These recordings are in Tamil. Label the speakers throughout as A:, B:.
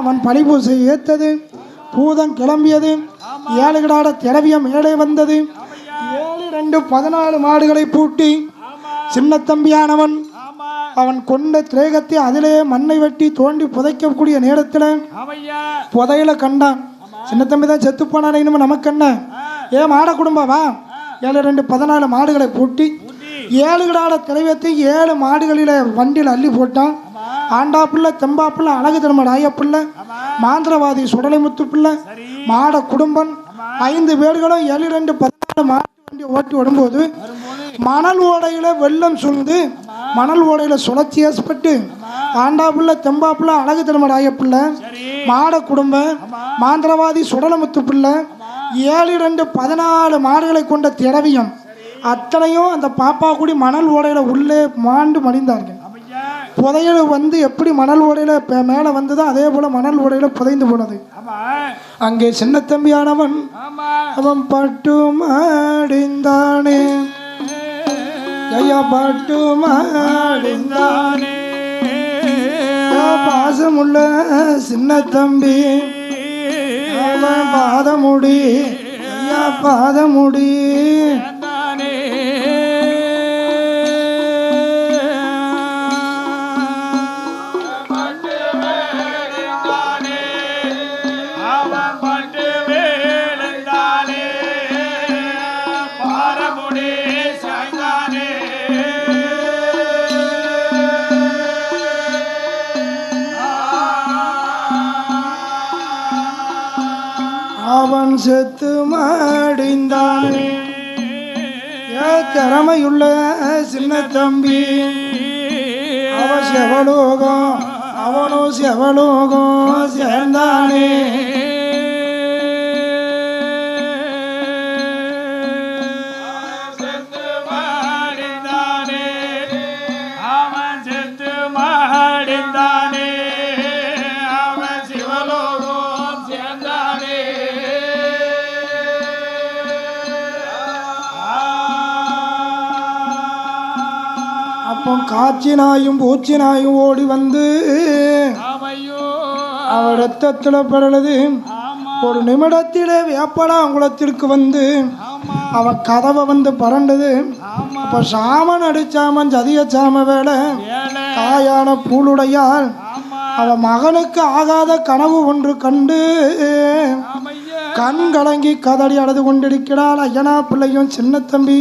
A: அவன் பழிபூசை ஏத்தது பூதம் கிளம்பியது ஏழு கிடாட திரவியம் மேலே வந்தது. ஏழு ரெண்டு பதினாலு மாடுகளை பூட்டி சின்ன தம்பியானவன் அவன் கொண்ட திரேகத்தை அதிலே மண்ணை வெட்டி தோண்டி புதைக்கக்கூடிய நேரத்தில் புதையில கண்டான். சின்ன தம்பி தான் செத்து போனானே இனிமே நமக்கு என்ன ஏன் மாட குடும்பம் வா. ஏழு ரெண்டு பதினாலு மாடுகளை பூட்டி ஏழு கிடாட திரவியத்தை ஏழு மாடுகளில் வண்டியில் அள்ளி போட்டான். ஆண்டா பிள்ளை தெம்பா பிள்ளை அழகு திருமண ஆய பிள்ளை மாந்திரவாதி சுடலைமுத்து பிள்ளை மாட குடும்பம் ஐந்து பேர்களும் ஏழு ரெண்டு பதினாலு மாட்டு வண்டி ஓட்டி வரும்போது மணல் ஓடையில் வெள்ளம் சூழ்ந்து மணல் ஓடையில் சுழற்சி ஏற்பட்டு ஆண்டா பிள்ளை தெம்பா பிள்ளை அழகு திருமண ஆய பிள்ளை மாட குடும்பம் மாந்திரவாதி சுடலமுத்து பிள்ளை ஏழு ரெண்டு பதினாலு மாடுகளை கொண்ட திரவியம். அத்தனையும் அந்த பாப்பா கூடி மணல் ஓடையில் உள்ளே மாண்டு மடிந்தார்கள். புதையல் வந்து எப்படி மணல் ஓடையில் மேலே வந்ததோ அதே போல் மணல் ஓடையில் புதைந்து போனது. அங்கே சின்ன தம்பியானவன் அவன் பட்டு மாடிந்தானே ஐயா பட்டு மாடிந்தான் பாசமுள்ள சின்ன தம்பி. அவன் பாதமுடி ஐயா பாதமுடி.
B: அவன்
A: செத்து மாடிந்தானே. திறமையுள்ள சின்ன தம்பி. அவ செவலோகம்
B: அவனோ செவலோகம் சேர்ந்தானே.
A: அப்போ காட்சி நாயும் பூச்சி நாயும் ஓடி வந்து
B: ஆமையோ.
A: அவ ரத்தத்தில் படலது. ஒரு நிமிடத்திலே வேப்படாங்குளத்திற்கு வந்து அவன் கதவை வந்து பரண்டது
B: ஆமா.
A: அப்போ சாமன் அடிச்சாமன் சதிய சாம வேலை. தாயான பூளுடையால் அவன் மகனுக்கு ஆகாத கனவு ஒன்று கண்டு கண் கலங்கி கதறி அழுது கொண்டிருக்கிறாள் ஐயனா பிள்ளையும் சின்ன தம்பி.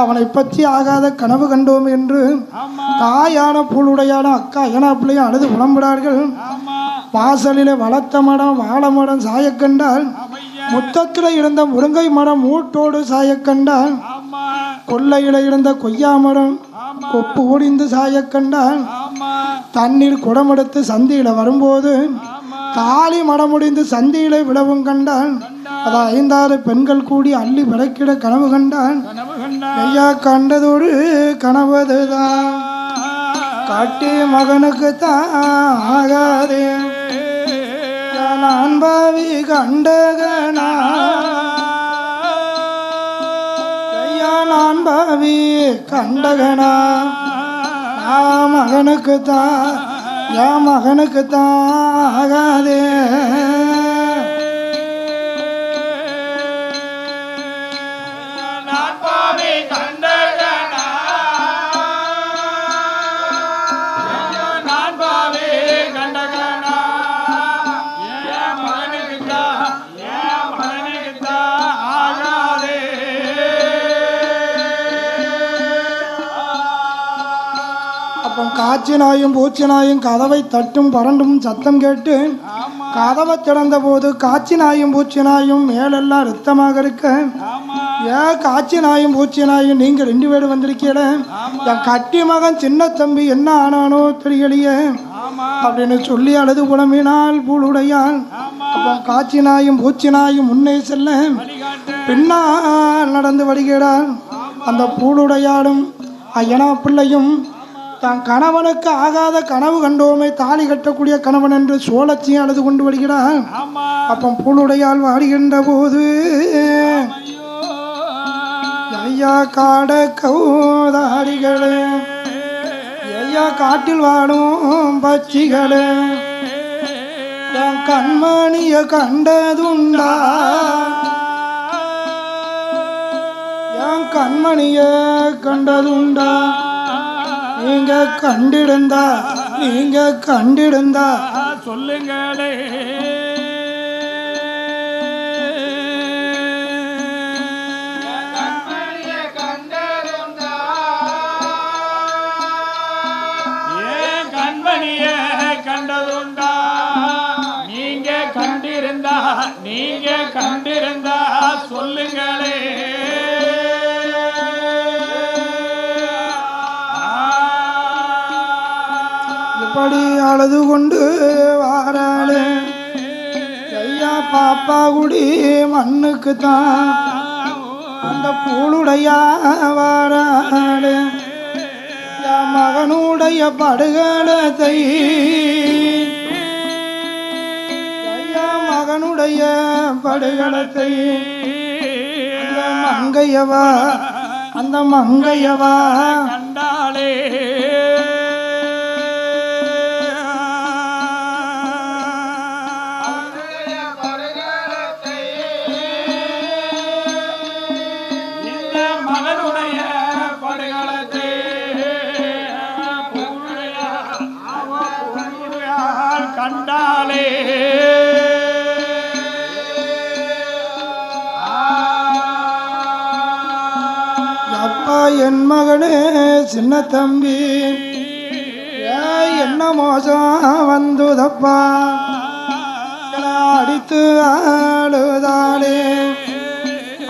A: அவனை பற்றி ஆகாத கனவு கண்டோம் என்று தாயான பூளுடையான அக்கா ஐயனா பிள்ளையும் அழுது புலம்புகிறார்கள்
B: ஆமா.
A: வாசலிலே வளர்த்த மரம் வாழை மரம் சாயக் கண்டால்
B: ஆமையா
A: முத்தத்தில் இருந்த முருங்கை மரம் மூட்டோடு சாயக் கண்டால்
B: ஆமா.
A: கொல்லையில் இருந்த கொய்யா மரம் கொப்பு ஒடிந்து சாயக் கண்டால்
B: ஆமா.
A: தண்ணீர் குடமெடுத்து சந்தியில் வரும்போது தாலி மடமுடிந்து சந்தியிலே விழவும் கண்டால் அது ஐந்தாறு பெண்கள் கூடி அள்ளி விளக்கிட கனவு கண்டால் ஐயா கண்டதொரு கனவதுதான் காட்டி மகனுக்கு தான் ஆகாதே. நான் பாவி கண்டகனா? ஐயா நான் பாவி கண்டகனா? நான் மகனுக்கு தான் என் மகனுக்கு தான் ஆகாதே. அப்போ பூச்சி நாயும் கதவை தட்டும் பரண்டும் சத்தம் கேட்டு கதவை திறந்த போது பூச்சி நாயும் மேலெல்லாம் ரத்தமாக இருக்க ஏன் பூச்சி நாயும் நீங்கள் ரெண்டு பேரும் வந்திருக்கீல என் கட்டி மகன் சின்ன தம்பி என்ன ஆனானோ தெரியலையே. அப்படின்னு சொல்லி அழுது புலம்பினால் பூளுடையால்
B: ஆமா.
A: அப்போ பூச்சி நாயும் முன்னே செல்ல பின்னால் நடந்து வருகிறாள். அந்த பூளுடையாடும் ஐயனா பிள்ளையும் தன் கணவனுக்கு ஆகாத கனவு கண்டோமே தாலி கட்டக்கூடிய கணவன் என்று சோழச்சியும் அழுது கொண்டு வருகிறாள்
B: ஆமா.
A: அப்போ பூளுடையால் வாடுகின்ற போது
B: ஐயோ
A: ஐயா காட கௌதாரிகளே ஐயா காட்டில் வாடும் பச்சிகளே என் கண்மணிய கண்டதுண்டா. என் கண்மணிய கண்டதுண்டா. நீங்க கண்டிருந்தா நீங்க கண்டிருந்தா
B: சொல்லுங்களே
A: இப்படி அழுது கொண்டு வாராளே. ஐயா பாப்பா குடி மண்ணுக்கு தான் அந்த பூளுடையா வாராளே. மகனுடைய படுகளத்தை ஐயா மகனுடைய படுகளத்தை மங்கையவா அந்த மங்கையவா
B: கண்டாலே.
A: அப்பா என் மகனே சின்ன தம்பி. என்ன மோசம் வந்துதப்பா? அடித்து ஆளுதாளே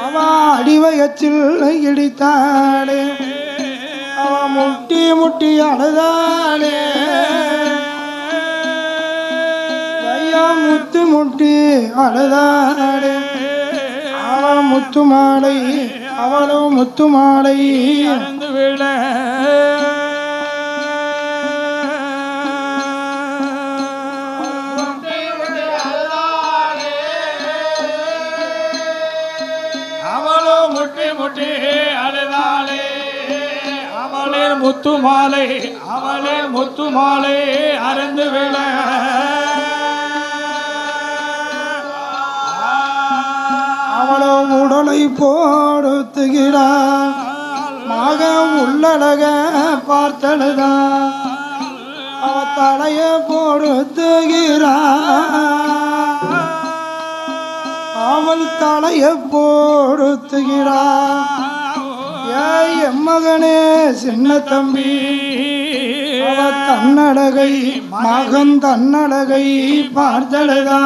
A: அவ அடிவயச்சில் இடித்தாளே. அவ முட்டி முட்டி அழுதாளே. முத்து முட்டு அழுதாளே அவ முத்து மாலை அவளும் முத்து மாலை
B: இறந்து விட முத்து மாலை அவளே முத்து மாலை அறந்து விட
A: உடலை போடுத்துகிறா மக உள்ளழக பார்த்தழுதா. அவ தலைய போடுத்துகிறா. அவள் தலைய போடுத்துகிறா. ஏய் எம்மகனே சின்ன தம்பி. அவ தன்னழகை மகன் தன்னழகை பார்த்தழுதா.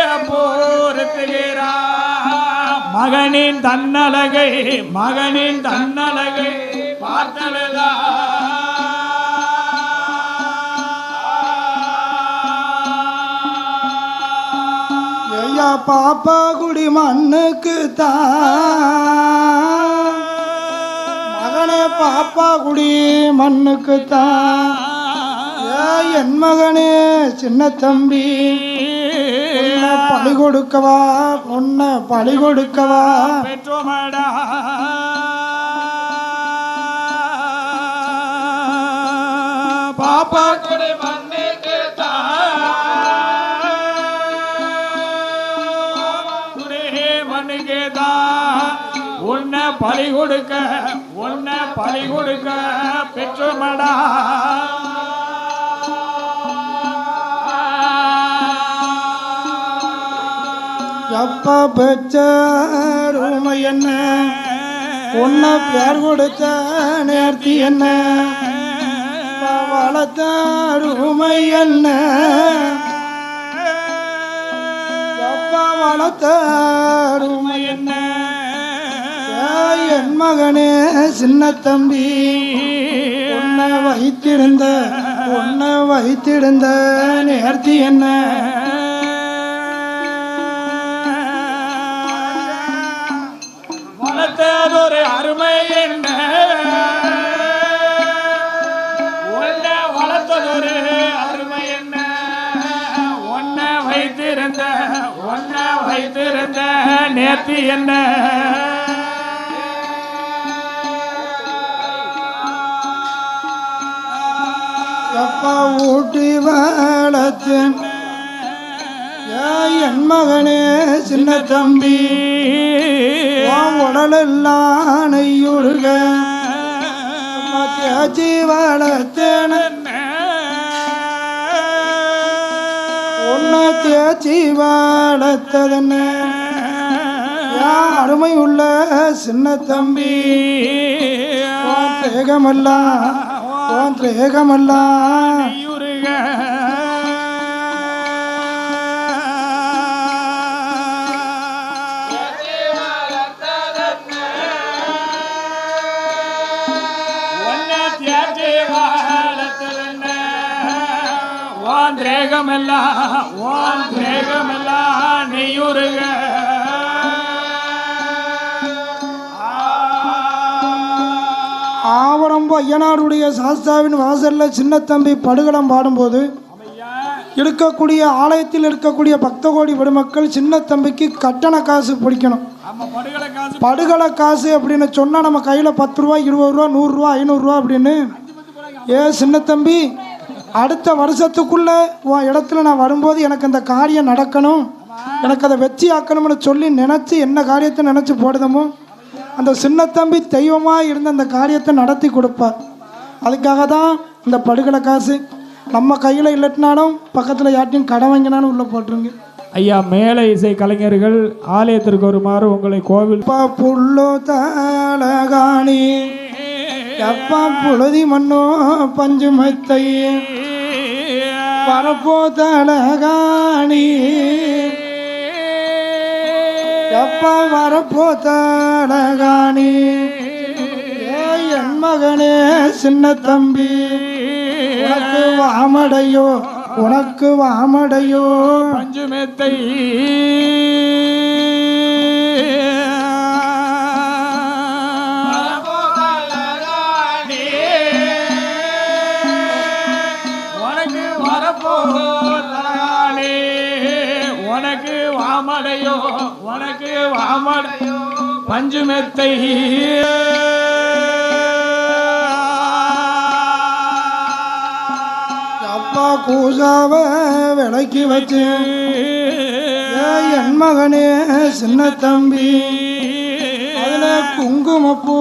B: அவளோ தலைய மகனின் தன்னலகை மகனின் தன்னலகை பார்த்தழுதா
A: பாப்பா குடி மண்ணுக்கு தான் மகனே பாப்பா குடி மண்ணுக்கு தான் என் மகனே சின்ன தம்பி. உன்னை பழி கொடுக்கவா உன்னை பழி கொடுக்கவா
B: பெற்றோமடா. பாப்பா கொடை மண்ணுக்கு குடே மண்ணுக்கு உன்னை பழி கொடுக்க உன்னை பழி கொடுக்க பெற்றோமடா.
A: அப்பா பெற்ற உமை என்ன? உன்னை பேர் கொடுத்த நேர்த்தி என்ன? வளர்த்த உமை என்ன? அப்பா வளர்த்த உமை என்ன? என் மகனே சின்ன தம்பி உன்னை வகித்திருந்த உன்னை வகித்திருந்த நேர்த்தி என்ன?
B: என்ன நேர்த்தி என்ன?
A: எப்பா ஊட்டி வாழத்தின் என் மகனே சின்ன தம்பி. உன் உடலெல்லாம் நெய்யுருக. தேச்சி வளர்த்தேன் உன்னை தேச்சி வளர்த்ததுன்னு அருமை உள்ள சின்ன தம்பி.
B: ஏகமல்லா ஏகமல்லா வேகமெல்லாம் ஓம் வேகமெல்லாம்
A: நீயுருக. ஐயனாருடைய சாஸ்தாவின் வாசல்ல சின்ன தம்பி படுகளம் பாடும்போது இருக்கக்கூடிய ஆலயத்தில் இருக்கக்கூடிய பக்த கோடி விடுமக்கள் சின்ன தம்பிக்கு கட்டண காசு பிடிக்கணும்.
B: படுகளை காசு.
A: அப்படின்னு சொன்னால் நம்ம கையில் பத்து ரூபா இருபது ரூபா நூறுரூவா ஐநூறுரூவா அப்படின்னு. ஏ சின்ன தம்பி அடுத்த வருஷத்துக்குள்ள உன் இடத்துல நான் வரும்போது எனக்கு அந்த காரியம் நடக்கணும். எனக்கு அதை வெற்றி ஆக்கணும்னு சொல்லி நினச்சி என்ன காரியத்தை நினச்சி போடுதமோ? அந்த சின்ன தம்பி தெய்வமாக இருந்து அந்த காரியத்தை நடத்தி கொடுப்பார் அதுக்காக தான் இந்த படுகளை காசு நம்ம கையில் இல்லட்டினாலும் பக்கத்தில் யார்ட்டையும் கடன் வாங்கினாலும் உள்ளே போட்டுருங்க.
B: ஐயா மேல இசை கலைஞர்கள் ஆலயத்திற்கு வருமாறு உங்களை கோவில்
A: புல்லோ தலகாணி எப்பா புழுதி மண்ணோ பஞ்சு மெத்தை வரப்போ தலகாணி எப்பா வரப்போ ஏ என் மகனே சின்ன தம்பி உனக்கு வாமடையோ உனக்கு வாமடையோ?
B: பஞ்சுமெத்தை உனக்கு பஞ்சுமெத்தை
A: அப்பா கூசாவ விளக்கி வச்சு என் மகனே சின்ன தம்பி அதுல குங்குமப்பூ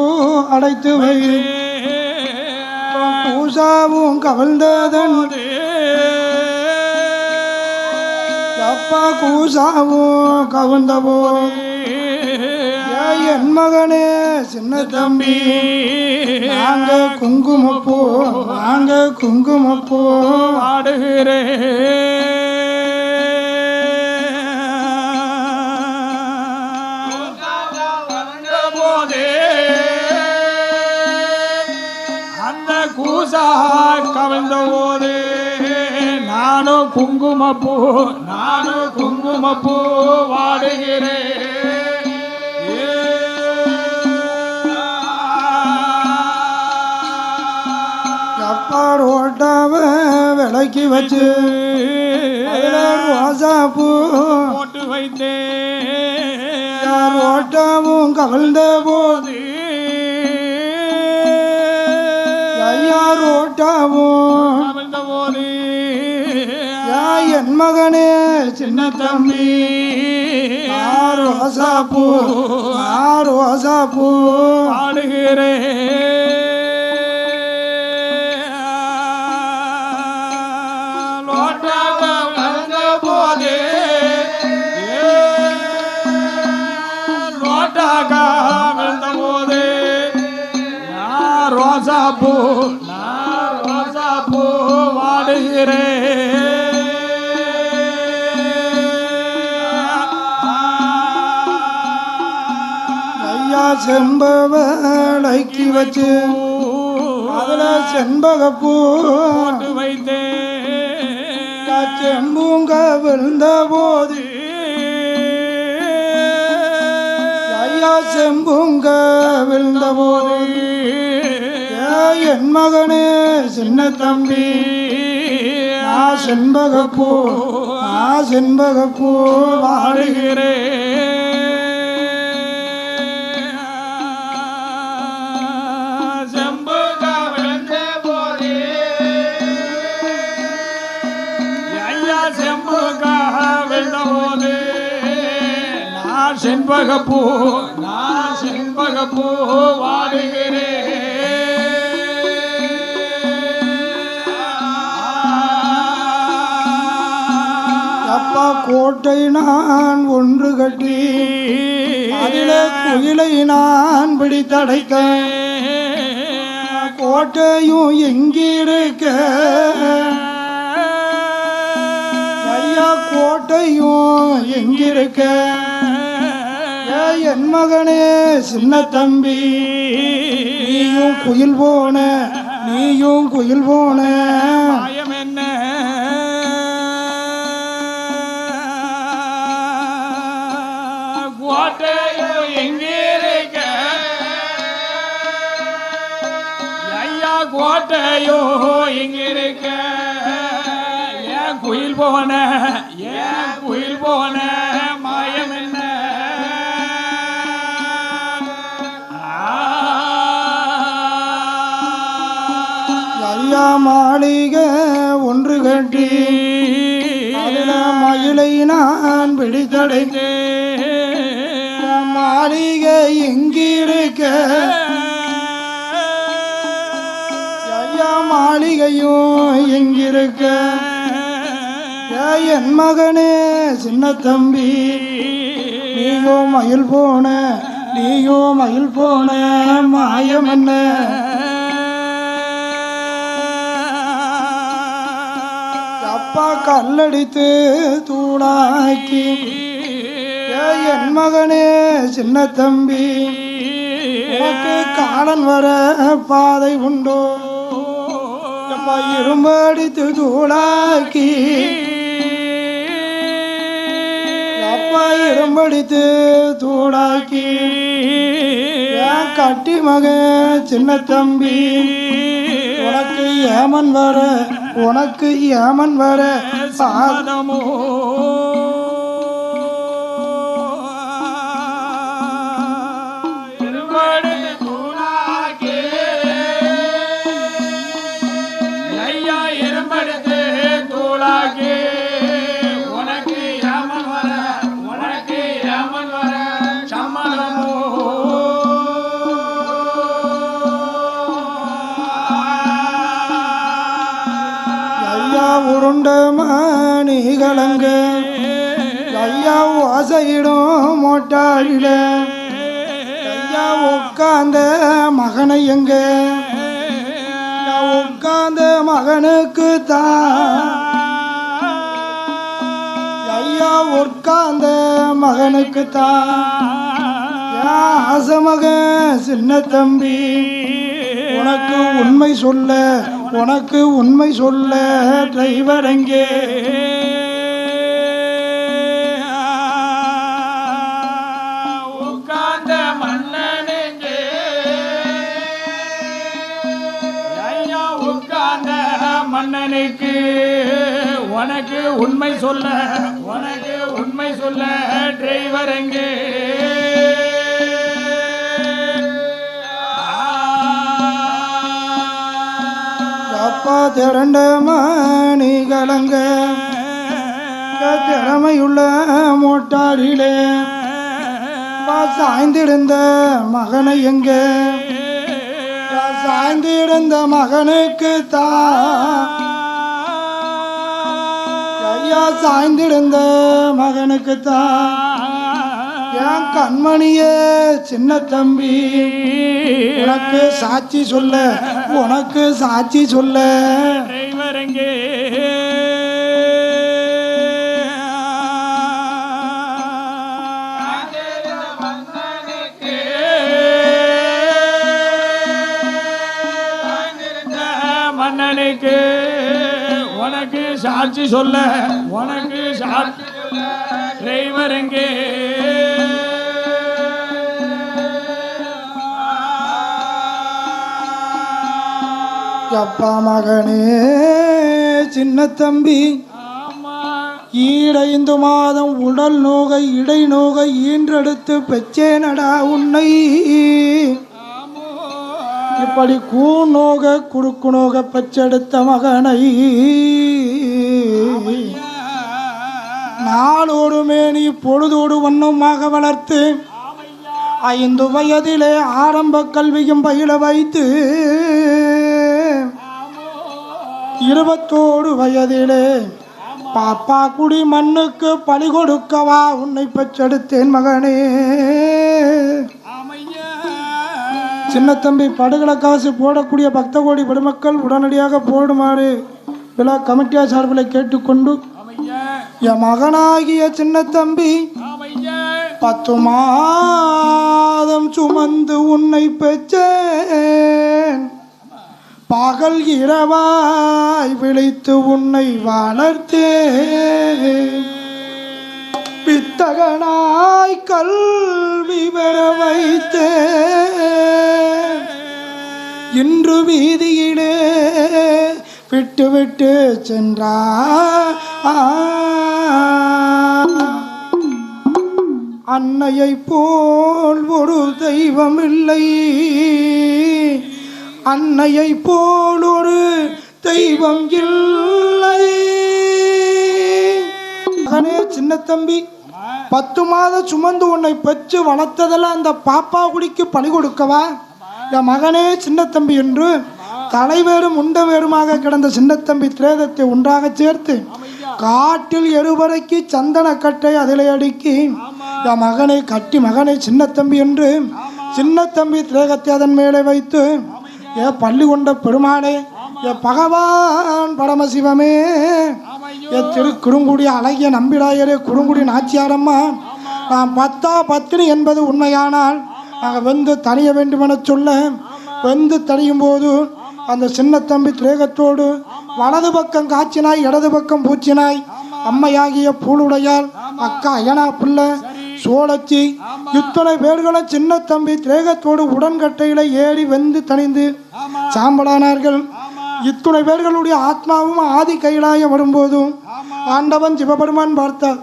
A: அடைத்து வை. பூசாவும் கவிழ்ந்ததன் அப்பா கூசாவும் கவிழ்ந்தவோ என் மகனே சின்ன தம்பி. நாங்க குங்குமப்பூ நாங்க குங்குமப்பூ.
B: கூசா கவிழ்ந்த போது நானும் குங்குமப்பூ நானும் குங்குமப்பூ வாடுகிறேன்.
A: அப்பா ரோட்டாவ விலைக்கு வச்சு ரோசாப்பூ
B: போட்டு வைத்தேன்.
A: ரோட்டாவும் கவிழ்ந்த போது ஐயா ரோட்டாவும்
B: கவிழ்ந்த போது
A: என் மகனே சின்ன தம்பி. ஆ ரோசாப்பூ ஆ ரோசாப்பூ
B: பாடுகிறேன். பூ நான் ரோசா பூ வாடுகிறேன்.
A: ஐயா செம்ப வேலைக்கு வச்சு அதுல செண்பகப்பூ
B: போட்டு வைத்தேன்.
A: செம்பூங்க விழுந்த போது ஐயா செம்பூங்க விழுந்த போது என் மகனே சின்ன தம்பி. ஆ செண்பகப்பூ ஆ செண்பகப்பூ
B: வாடுகிறே செண்பகப்பூ நான் செண்பகப்பூ வாடுகிறேன்
A: அப்பா கோட்டை நான் ஒன்று கட்டி அதில குயிலை நான் பிடித்தடைத்தேன். கோட்டையும் எங்கிருக்க ஐயா கோட்டையும் எங்கிருக்க என் மகனே சின்ன தம்பி நீயும் குயில் போன நீயும் குயில் போன
B: கோட்டையோ இங்கிருக்க. ஏன் குயில் போன ஏன் குயில் போன மாயம் என்ன?
A: ஐயா மாளிகை ஒன்று கட்டி மயிலை நான் பிடித்தடைந்து மாளிகை எங்கிருக்க? மாளிகையும் எங்கிருக்க என் மகனே சின்ன தம்பி நீயோ மயில் போன நீயோ மயில் போன மாயம் என்ன? அப்பா கல்லடித்து தூளாக்கி என் மகனே சின்ன தம்பி உனக்கு காலன் வர பாதை உண்டோ? அப்பா இரும்படித்து தூளாக்கி. அப்பா இரும்படித்து தூளாக்கி. கட்டி மகன் சின்ன தம்பி உனக்கு ஏமன் வர உனக்கு ஏமன் வர
B: சாதமோ
A: கொண்ட மணி கலங்க ஐயா வாசையிடும் மோட்டாரில. ஐயா உட்காந்த மகனை எங்க? உட்காந்த மகனுக்கு தான் ஐயா உட்காந்த மகனுக்கு தான் ஆசை மகன் சின்ன தம்பி உனக்கு உண்மை சொல்ல உனக்கு உண்மை சொல்ல டிரைவர்
B: மன்னனுக்கு உனக்கு உண்மை சொல்ல உனக்கு உண்மை சொல்ல டிரைவர் எங்கே?
A: திரண்ட மணி கலங்க திறமையுள்ள மோட்டாரிலே சாய்ந்திருந்த மகனை எங்க? சாய்ந்திருந்த மகனுக்கு தா ஐயா சாய்ந்திருந்த மகனுக்கு தான் என் கண்மணியே சின்ன தம்பி உனக்கு சாட்சி சொல்ல உனக்கு சாட்சி சொல்ல.
B: டிரைவர் எங்கே? மன்னனுக்கு உனக்கு சாட்சி சொல்ல.
A: அப்பா மகனே சின்ன தம்பி. ஈடைந்து மாதம் உடல் நோகை இடை நோகை ஈன்றெடுத்து பெச்சேனடா உன்னை. இப்படி கூநோக குறுக்கு நோக பெற்றெடுத்த மகனை. நாளோடுமே நீ பொழுதோடு வண்ணமாக வளர்த்து ஐந்து வயதிலே ஆரம்ப கல்வியும் பயில வைத்து இருபத்தோடு வயதிலே பாப்பா குடி மண்ணுக்கு பழி கொடுக்கவா உன்னை பெற்றெடுத்தேன் மகனே. சின்ன தம்பி படுகள காசு போடக்கூடிய பக்த கோடி பெருமக்கள் உடனடியாக போடுமாறு விழா கமிட்டியார் சார்பில் கேட்டுக்கொண்டு என் மகனாகிய சின்ன தம்பி பத்து மாதம் சுமந்து உன்னை பெற்றேன். பகல் இரவாய் விழித்து உன்னை வளர்த்தே வித்தகனாய் கல்வி பெற வைத்தே இன்று வீதியிலே விட்டு விட்டு சென்றார் அன்னையை போல் ஒரு தெய்வம் இல்லை. அன்னையை போல் ஒரு தெய்வம் இல்லை. மகனே சின்ன தம்பி பத்து மாதம் சுமந்து உன்னை பெற்று வளர்த்ததெல்லாம் அந்த பாப்பா குடிக்கு பணி கொடுக்கவா? என் மகனே சின்ன தம்பி என்று தலைவேரும் உண்டவேருமாக கிடந்த சின்னத்தம்பி திரேதத்தை ஒன்றாக சேர்த்து காட்டில் எருவரைக்கு சந்தன கட்டை அதிலே அடுக்கி என் மகனை கட்டி மகனை சின்னத்தம்பி என்று சின்னத்தம்பி திரேகத்தை அதன் மேலே வைத்து ஏ பள்ளி கொண்ட பெருமானே ஏ பகவான் பரமசிவமே. ஏ திரு குறுங்குடி அழகிய நம்பிடாயரே குறுங்குடி நாச்சியாரம்மா. நான் பத்தா பத்தினி என்பது உண்மையானால் நாங்கள் வெந்து தணிய வேண்டுமென சொல்ல வெந்து தணியும் போது அந்த சின்ன தம்பி திரேகத்தோடு வலது பக்கம் காய்ச்சினாய் இடது பக்கம் பூச்சினாய். அம்மையாகிய பூளுடையால் அக்கா அயனா பிள்ளை சோழச்சி இத்தனை பேர்களும் சின்ன தம்பி திரேகத்தோடு உடன்கட்டையில ஏறி வெந்து தணிந்து சாம்பலானார்கள். இத்துணை பேர்களுடைய ஆத்மாவும் ஆதி கைலாயம் வரும்போதும் ஆண்டவன் சிவபெருமான் பார்த்தார்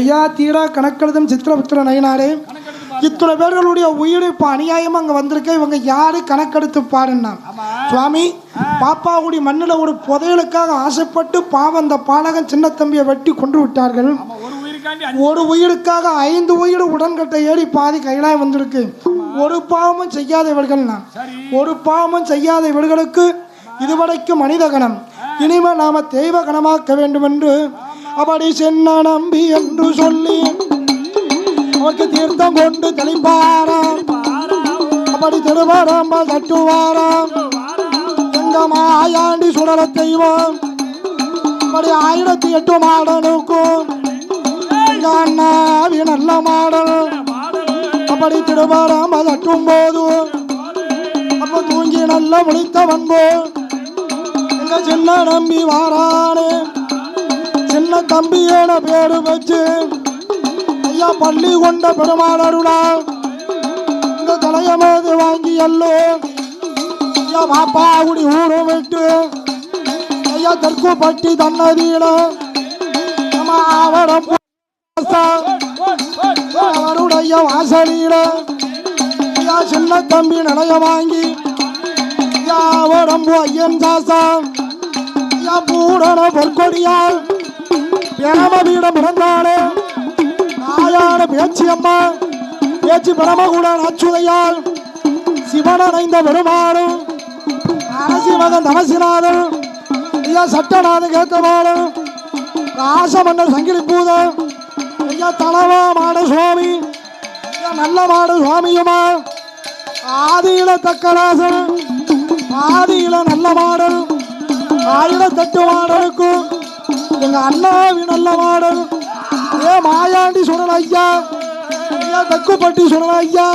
A: ஐயா தீரா கணக்கெழுதும் சித்திரபுத்திர நயினாரே. இத்தனை பேர்களுடைய உயிர் இப்போ அநியாயமாக அங்கே வந்திருக்க. இவங்க யாரு? கணக்கெடுத்து பாருன்னா. சுவாமி பாப்பாவுடைய மண்ணில் ஒரு புதையலுக்காக ஆசைப்பட்டு பாவம் அந்த பாலகன் சின்ன தம்பியை வெட்டி கொண்டு விட்டார்கள்.
B: உயிருக்காண்டி
A: ஒரு உயிருக்காக ஐந்து உயிர் உடன்கட்டை ஏறி பாதி கையிலாய் வந்திருக்கு. ஒரு பாவமும் செய்யாத இவர்கள்னா ஒரு பாவமும் செய்யாத இவர்களுக்கு இதுவரைக்கும் மனித கணம். இனிமேல் நாம தெய்வ கணமாக்க வேண்டும் என்று அப்படி சென்ன நம்பி என்று சொல்லி அவருக்கு தீர்த்தம் கொண்டு தெளிப்பாராம். அப்படி திருவாராம் தட்டுவாராம். எங்க மாயாண்டி சுடர தெய்வம். அப்படி ஆயிரத்தி எட்டு மாடனுக்கும் எங்க அண்ணாவி நல்ல மாடல். அப்படி திருவாராம் அதட்டும் போது அப்ப தூங்கி நல்ல முடித்தவன் போல். எங்க சின்ன நம்பி வாரானே சின்ன தம்பியோட பேரு வச்சு ஐயா பள்ளி கொண்ட பெருமாளருடா இந்த தலையமேது வாங்கி எல்லோ ஐயா பாப்பா குடி ஊரும் விட்டு ஐயா தெற்கு பட்டி தன்னதியில நம்ம ஆவரம் அவரம் அவருடைய வாசலில யா சின்ன தம்பி நிலைய வாங்கி ஐயா அவரம்பு ஐயன் சாசா யா பூடன பொற்கொடியால் பிரமபீடம் பிறந்தாளே. தாயான பேச்சு அம்மா பேச்சு பிரமகுட அச்சுதையால் சிவனடைந்த பெருமாளும் அரசி மகன் தமசிநாதன் ஐயா சட்டநாதன் கேட்கவாளும் ராசமன்னர் சங்கிலி பூதம் ஐயா மாடு மாட சுவாமி. நல்ல மாட சுவாமியுமா? ஆதியில தக்கராசன் ஆதியில நல்ல மாடல் தட்டு மாடலுக்கும் எங்க அண்ணாவி நல்ல மாடல் ஏ மாயாண்டி சொல்லணும் ஐயா. ஐயா தக்குப்பட்டி சொல்லணும் ஐயா.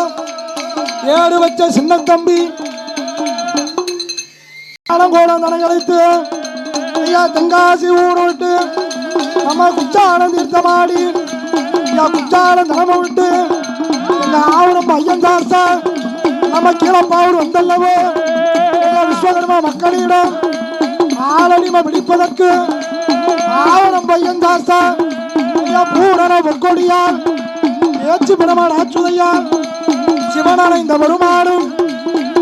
A: ஏடு வச்ச சின்ன தம்பி. கோடம் தனங்களைத்து ஐயா தென்காசி ஊடு விட்டு நம்ம குச்சாலம் தீர்த்தமாடி ஐயா குச்சாலம் தலைமை விட்டு எங்க ஆவணம் பையன் தாசா நம்ம கீழப்பாவூர் வந்தல்லவோ? விஸ்வகர்மா மக்களிடம் ஆளடிமை பிடிப்பதற்கு ஆவணம் பையன் தாசா ஐயா பூரண பொற்கொடியால் ஏச்சு பிரமாண ஆச்சுதையால் சிவனடைந்த பெருமானும்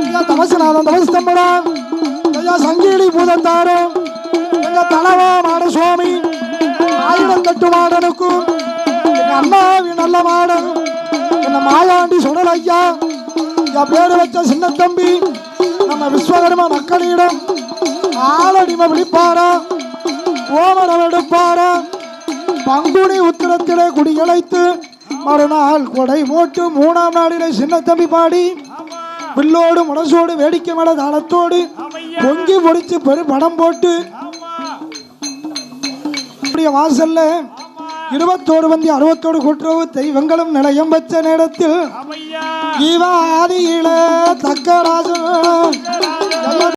A: ஐயா தமசநாதன் தமஸ்தம்பரான் ஐயா சங்கீடி பூதந்தாரும் ஐயா தலவா மாட சுவாமி ஆயிரம் தட்டு மாடனுக்கும் அண்ணா அண்ணாவின் நல்ல மாடன் என்ன மாயாண்டி சுடல் ஐயா என் பேரு வச்ச சின்ன தம்பி நம்ம விஸ்வகர்ம மக்களிடம் ஆளடிமை விழிப்பாரா? ஓமரம் எடுப்பாரா பங்குனி உத்திரத்திலே குடியழைத்து மறுநாள் கொடை போட்டு மூணாம் நாளிலே சின்ன தம்பி பாடி பில்லோடு முடசோடு வேடிக்கை மேல தாளத்தோடு பொங்கி பொடிச்சு பெரு படம் போட்டு வாசல்ல இருபத்தோரு வந்தி அறுபத்தோடு கூட்டுறவு தெய்வங்களும் நிலையம் வச்ச நேரத்தில் இவ ஆதியில தக்கராஜன்